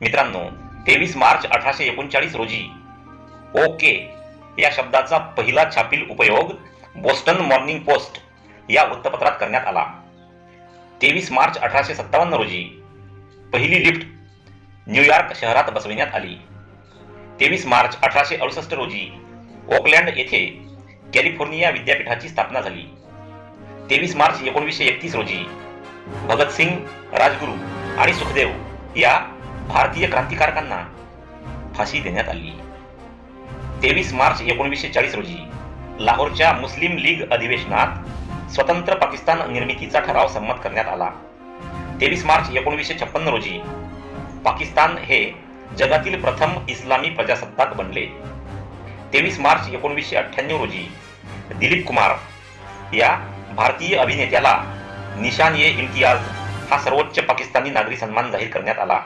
मित्रांनो तेवीस मार्च अठराशे एकोणचाळीस रोजी ओके या शब्दाचा पहिला छापील उपयोग बोस्टन मॉर्निंग पोस्ट या वृत्तपत्रात करण्यात आला. तेवीस मार्च अठराशे सत्तावन्न रोजी पहिली लिफ्ट न्यूयॉर्क शहरात बसविण्यात आली. तेवीस मार्च अठराशे अडुसष्ट रोजी ओकलँड येथे कॅलिफोर्निया विद्यापीठाची स्थापना झाली. तेवीस मार्च एकोणीसशे एकतीस रोजी भगतसिंग राजगुरू आणि सुखदेव या भारतीय क्रांतिकारकांना फाशी देण्यात आली. तेवीस मार्च एकोणीसशे चाळीस रोजी लाहोरच्या मुस्लिम लीग अधिवेशनात स्वतंत्र पाकिस्तान निर्मितीचा ठराव संमत करण्यात आला. तेवीस मार्च एकोणीसशे छप्पन्न रोजी पाकिस्तान हे जगातील प्रथम इस्लामी प्रजासत्ताक बनले. तेवीस मार्च एकोणीसशे अठ्ठ्याण्णव रोजी दिलीप कुमार या भारतीय अभिनेत्याला निशान ए इम्तियाज हा सर्वोच्च पाकिस्तानी नागरी सन्मान जाहीर करण्यात आला.